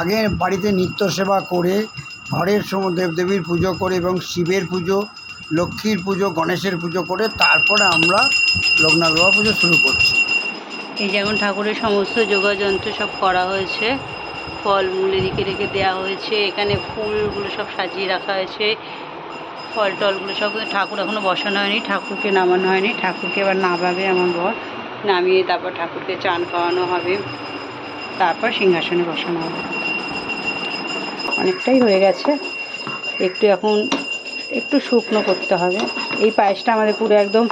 আগে বাড়িতে নিত্য সেবা করে ঘরের সম দেবদেবীর পুজো করে এবং শিবের পুজো, লক্ষ্মীর পুজো, গণেশের পুজো করে তারপরে আমরা লোকনাথ বাবা পুজো শুরু করছি। এই যেমন ঠাকুরের সমস্ত যোগাযন্ত্র সব করা হয়েছে ফলমূল এদিকে রেখে দেওয়া হয়েছে, এখানে ফুলগুলো সব সাজিয়ে রাখা হয়েছে, ফল টলগুলো সব ঠাকুর এখনও বসানো হয়নি, ঠাকুরকে নামানো হয়নি, ঠাকুরকে এবার নামাবে আমার বর, নামিয়ে তারপর ঠাকুরকে চান খাওয়ানো হবে। তারপর সিংহাসনে বসানো হবে। অনেকটাই হয়ে গেছে। একটু এখন একটু শুকনো করতে হবে। এই পায়েসটা আমাদের পুরো একদম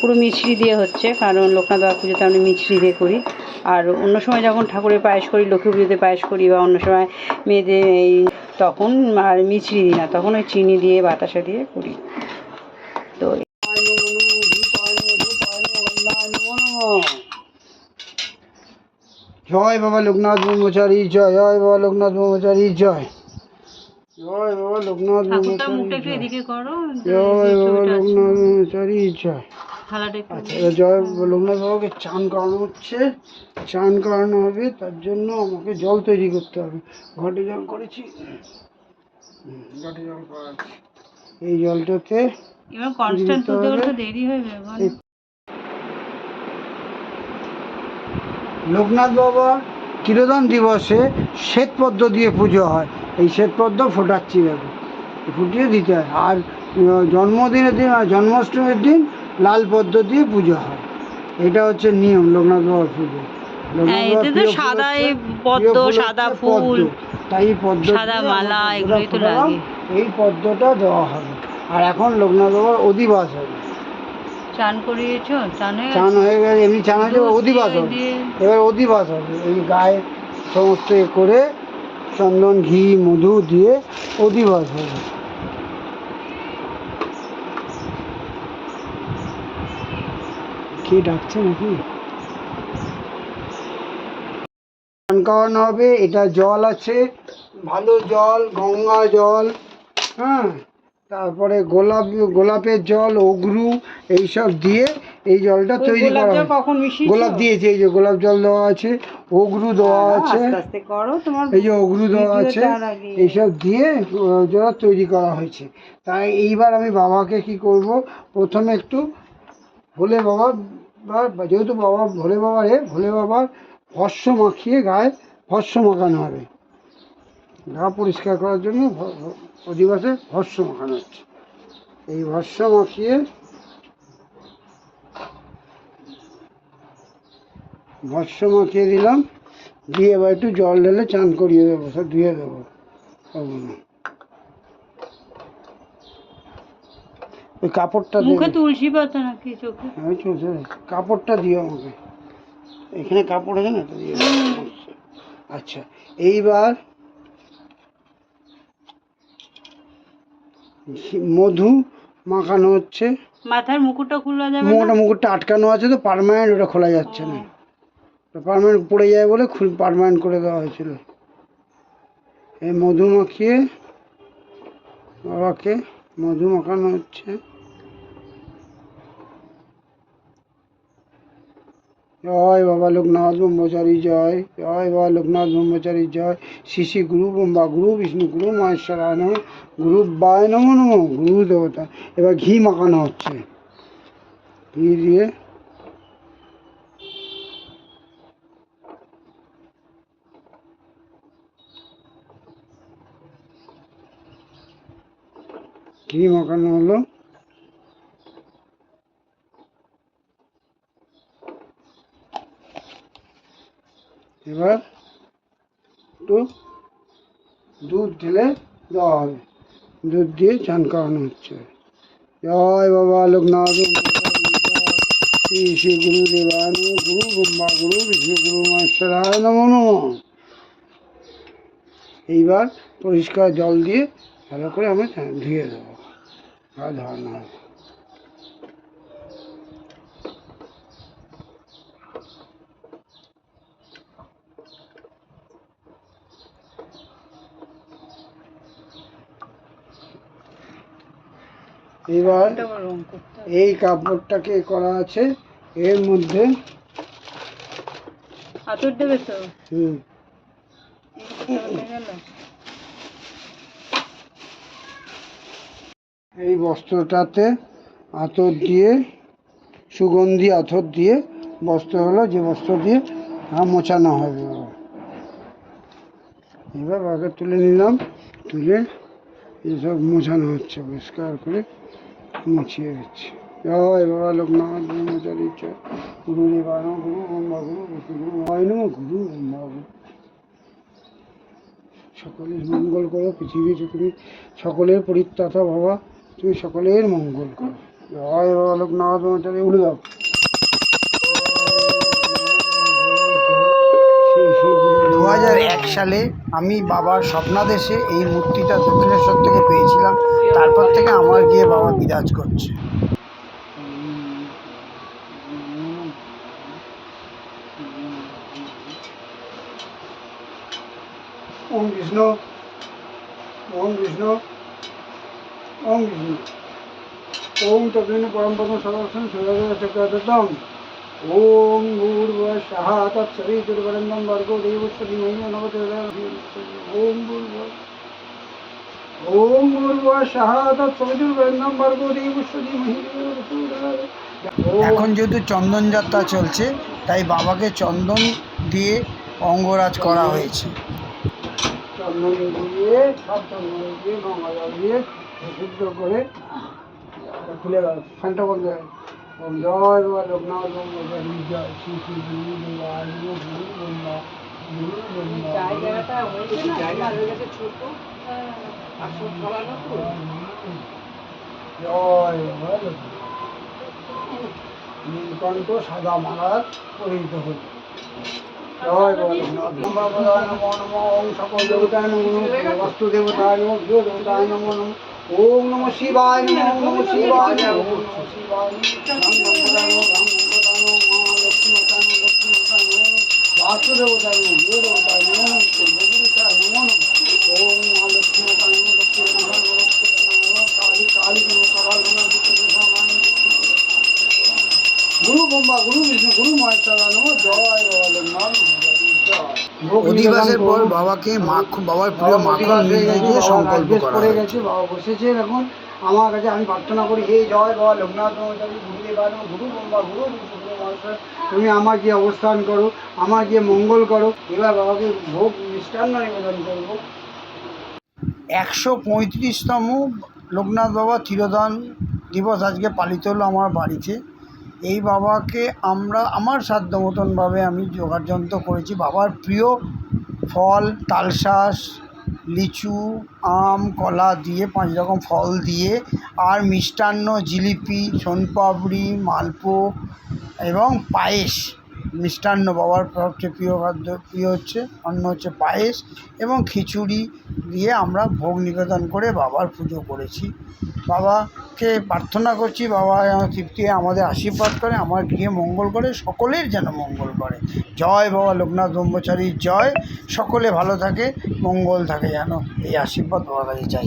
পুরো মিছরি দিয়ে হচ্ছে, কারণ লোকনাথ বাবা পুজোতে আমরা মিছরি দিয়ে করি। আর অন্য সময় যখন ঠাকুরের পায়েস করি, লক্ষ্মী পুজোতে পায়েস করি বা অন্য সময় মেয়েদের এই তখন আর মিছরি দিই না, তখন ওই চিনি দিয়ে, বাতাসা দিয়ে করি। তো জয় বাবা লোকনাথ ব্রহ্মচারী জয় জয় বাবা লোকনাথ ব্রহ্মচারী জয়। জয় বাবা লোকনাথ ব্রহ্মচারী জয়। জয় বাবা লোকনাথ ব্রহ্মচারী জয়। আচ্ছা জয় লোকনাথ বাবাকে চান করানো হচ্ছে। চান করানো হবে তার জন্য আমাকে জল তৈরি করতে হবে। ঘটে জল করেছি। ঘটে জল করা এই জলটাতে এবার কনস্ট্যান্ট হবে। দেরি হয়ে যাবে লোকনাথ বাবার তিরোধান দিবসে শ্বেত পদ্ম দিয়ে পুজো হয়। এই শ্বেত পদ্ম ফোটাচ্ছি দেখো। ফুটিয়ে দিতে হয়। আর জন্মদিনের দিন আর জন্মাষ্টমীর দিন লাল পদ্ম দিয়ে পুজো হয়। এটা হচ্ছে নিয়ম লোকনাথ বাবার পুজো। লোকনাথ হ্যাঁ। তাই পদ্ম। এই পদ্মটা দেওয়া হবে আর এখন লোকনাথ বাবার অধিবাস হবে। চান করিয়েছো? চান হয়ে চান? হয়ে গেছে এমনি চান হয়েছে দুধ অধিবাস দিয়ে এবার অধিবাস হবে। এই গায়ে সমস্ত এ করে চন্দন ঘি মধু দিয়ে অধিবাস হবে। কে ডাকছে নাকি? চান করানো হবে এটা জল আছে। ভালো জল গঙ্গা জল হ্যাঁ। তারপরে গোলাপ গোলাপের জল অগরু এইসব দিয়ে এই জলটা তৈরি করা হয়। গোলাপ দিয়েছে এই যে গোলাপ জল দেওয়া আছে অগরু দেওয়া আছে। এই যে অগরু দেওয়া আছে এইসব দিয়ে জল তৈরি করা হয়েছে। তাই এইবার আমি বাবাকে কি করব প্রথমে একটু ভোলে বাবা বা যেহেতু বাবা ভোলে বাবার এ ভোলে বাবার ভস্য মাখিয়ে গায়ে ভস্য মাখানো হবে। গা পরিষ্কার করার জন্য অধিবাসে ভস্য মাখানো হচ্ছে এই ভস্য মাখিয়ে ভস্য মাখিয়ে দিলাম দিয়ে এবার একটু জল ঢেলে চান করিয়ে দেবো সব ধুয়ে দেবো। ওই কাপড়টা মুখে তুলসী পাতা নাকি চোখে? আমি চলছে কাপড়টা দিও আমাকে। এখানে কাপড় আছে না? দিয়ে আচ্ছা এইবার মধু মাখানো হচ্ছে। মাথার মুকুটটা খোলা যাবে না? মুকুটটা আটকানো আছে তো পার্মানেন্ট ওটা খোলা যাচ্ছে না। পার্মানেন্ট পড়ে যায় বলে পার্মানেন্ট করে দেওয়া হয়েছিল। এই মধু মাখিয়ে বাবাকে মধু মাখানো হচ্ছে। জয় বাবা লোকনাথ ব্রহ্মচারী, জয়। জয় বাবা লোকনাথ ব্রহ্মচারী, জয়। শ্রী গুরু ব্রহ্মা, গুরু বিষ্ণু, গুরু মহেশ্বরায় গুরু বায় নম নম, গুরু দেবতা। এবার ঘি মাখানো হচ্ছে। ঘি দিয়ে ঘি মাখানো হলো। এবার একটু দুধ ঢেলে দেওয়া হবে দুধ দিয়ে চান করানো হচ্ছে। জয় বাবা লোকনাথ, শ্রী শ্রী গুরু দেবান গুরু, ব্রহ্মা গুরু, বিষ্ণু গুরু, মহেশ্বরায় নম নমঃ। এইবার পরিষ্কার জল দিয়ে ভালো করে আমি ধুয়ে দেবো। গা ধোয়ানো হবে এবার। এই কাপড়টাকে করা আছে এর মধ্যে। আতর দেবে তো? হুম, এই বস্ত্রটাতে আতর দিয়ে সুগন্ধি আতর দিয়ে বস্ত্র হলো যে বস্ত্র দিয়ে মোছানো হবে। এবার বাবাকে তুলে নিলাম তুলে এসব মোছানো হচ্ছে, পরিষ্কার করে মুছিয়ে দিচ্ছি। বাবা লোকনাথ গুরু দেবান গুরু ব্রহ্মা, গুরু গুরু গুরু ব্রহ্মা, গুরু। সকলের মঙ্গল করো, পৃথিবীতে তুমি সকলের পরিত্রাতা বাবা তুমি সকলের মঙ্গল করো। জয় বাবা লোকনাথ ব্রহ্মচারী, উড়ে দাও দু হাজার এক সালে আমি বাবার স্বপ্নাদেশে এই মূর্তিটা দক্ষিণেশ্বর থেকে পেয়েছিলাম। তারপর থেকে আমার গিয়ে বাবা বিরাজ করছে। ওম বিষ্ণু ওম বিষ্ণু ওম বিষ্ণু। ওম তদ্বিন পরমপদ সদর্শন সুরচক্রতম ওম ভর্গো দেবস্য ধীমহি এখন যেহেতু চন্দন যাত্রা চলছে তাই বাবাকে চন্দন দিয়ে অঙ্গরাজ করা হয়েছে। চন্দন দিয়ে সব চন্দন দিয়ে গঙ্গা দিয়ে শুদ্ধ করে খুলে ফ্যানটা বন্ধ হয়ে। জয় নীলকণ্ঠ সাদা মালার পরিহিত হল জয় ওম সকল দেবতায় নমো বস্তু দেবতায় নমো দেবতায় নমো ওম নমঃ শিবায় নমো ওম নমঃ শিবায় অধিবাসের পর বাবাকে মাখন বাবার প্রিয় মাখন নিয়ে গিয়ে সংকল্প করা পড়ে গেছে বাবা বসেছেন এখন আমার কাছে আমি প্রার্থনা করি হে জয় বাবা লোকনাথ গুরুদেব গুরু ব্রহ্মা গুরু তুমি আমার যে অবস্থান করো আমার যে মঙ্গল করো এবার বাবাকে ভোগ মিষ্টান্ন নিবেদন করব। একশো পঁয়ত্রিশতম লোকনাথ বাবা তিরোধান দিবস আজকে পালিত হলো আমার বাড়িতে। এই বাবাকে আমরা, আমার সাধ্য মতনভাবে আমি যোগাযন্ত করেছি। বাবার প্রিয় ফল তালশাঁস লিচু, আম, কলা দিয়ে, পাঁচ রকম ফল দিয়ে আর মিষ্টান্ন, জিলিপি, সোনপাপড়ি মালপো এবং পায়েস মিষ্টান্ন বাবার সবচেয়ে প্রিয় খাদ্য, প্রিয় হচ্ছে অন্য হচ্ছে পায়েস এবং খিচুড়ি দিয়ে আমরা ভোগ নিবেদন করে বাবার পুজো করেছি। বাবাকে প্রার্থনা করছি, বাবা যেন তৃপ্তি আমাদের আশীর্বাদ করে, আমার গৃহে মঙ্গল করে, সকলের যেন মঙ্গল করে। জয় বাবা লোকনাথ ব্রহ্মচারীর জয়, সকলে ভালো থাকে, মঙ্গল থাকে যেন, এই আশীর্বাদ বাবার কাছে চাই।